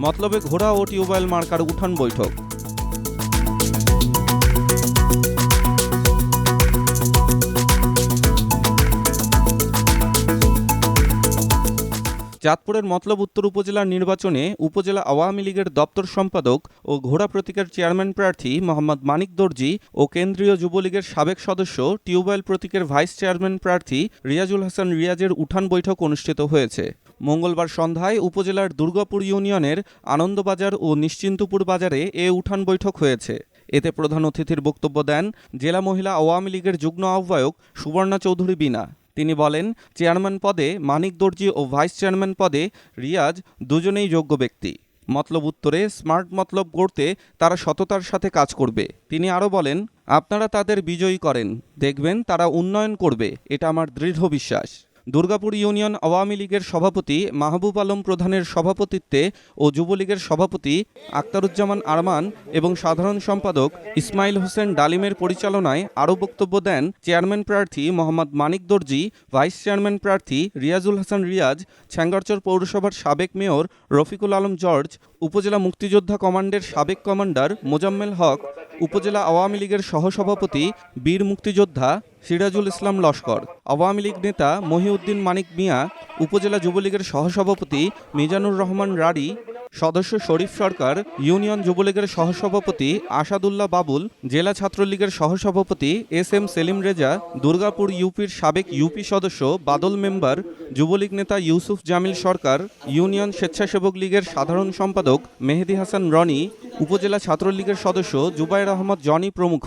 মতলবে ঘোড়া ও tubewell marker উঠান বৈঠক। চাঁদপুরের মতলব উত্তর উপজেলার নির্বাচনে উপজেলা আওয়ামী লীগের দপ্তর সম্পাদক ও ঘোড়া প্রতীকের চেয়ারম্যান প্রার্থী মোহাম্মদ মানিক দর্জি ও কেন্দ্রীয় যুবলীগের সাবেক সদস্য টিউবওয়েল প্রতীকের ভাইস চেয়ারম্যান প্রার্থী রিয়াজুল হাসান রিয়াজের উঠান বৈঠক অনুষ্ঠিত হয়েছে। মঙ্গলবার সন্ধ্যায় উপজেলার দুর্গাপুর ইউনিয়নের আনন্দবাজার ও নিশ্চিন্তপুর বাজারে এ উঠান বৈঠক হয়েছে। এতে প্রধান অতিথির বক্তব্য দেন জেলা মহিলা আওয়ামী লীগের যুগ্ম আহ্বায়ক সুবর্ণা চৌধুরী বিনা তিনি বলেন, চেয়ারম্যান পদে মানিক দর্জি ও ভাইস চেয়ারম্যান পদে রিয়াজ দুজনেই যোগ্য ব্যক্তি। মতলব উত্তরে, স্মার্ট মতলব গড়তে তারা সততার সাথে কাজ করবে। তিনি আরও বলেন, আপনারা তাদের বিজয়ী করেন, দেখবেন তারা উন্নয়ন করবে, এটা আমার দৃঢ় বিশ্বাস। দুর্গাপুর ইউনিয়ন আওয়ামী লীগের সভাপতি মাহবুব আলম প্রধানের সভাপতিত্বে ও যুবলীগের সভাপতি আক্তারুজ্জামান আরমান এবং সাধারণ সম্পাদক ইসমাইল হোসেন ডালিমের পরিচালনায় আরও বক্তব্য দেন চেয়ারম্যান প্রার্থী মোহাম্মদ মানিক দর্জি, ভাইস চেয়ারম্যান প্রার্থী রিয়াজুল হাসান রিয়াজ, ছ্যাঙ্গারচর পৌরসভার সাবেক মেয়র রফিকুল আলম জর্জ, উপজেলা মুক্তিযোদ্ধা কমান্ডের সাবেক কমান্ডার মোজাম্মেল হক উপজেলা আওয়ামী লীগের সহসভাপতি, বীর মুক্তিযোদ্ধা সিরাজুল ইসলাম লস্কর। আওয়ামী লীগ নেতা মহিউদ্দিন মানিক মিয়া, উপজেলা যুবলীগের সহসভাপতি মিজানুর রহমান রাড়ি সদস্য শরীফ সরকার, ইউনিয়ন যুবলীগের সহসভাপতি আসাদুল্লাহ বাবুল, জেলা ছাত্রলীগের সহসভাপতি এস এম সেলিম রেজা, দুর্গাপুর ইউপির সাবেক ইউপি সদস্য বাদল মেম্বার, যুবলীগ নেতা ইউসুফ জামিল সরকার, ইউনিয়ন স্বেচ্ছাসেবক লীগের সাধারণ সম্পাদক মেহেদি হাসান রনি, উপজেলা ছাত্রলীগের সদস্য জুবাইর আহমদ জনি প্রমুখ।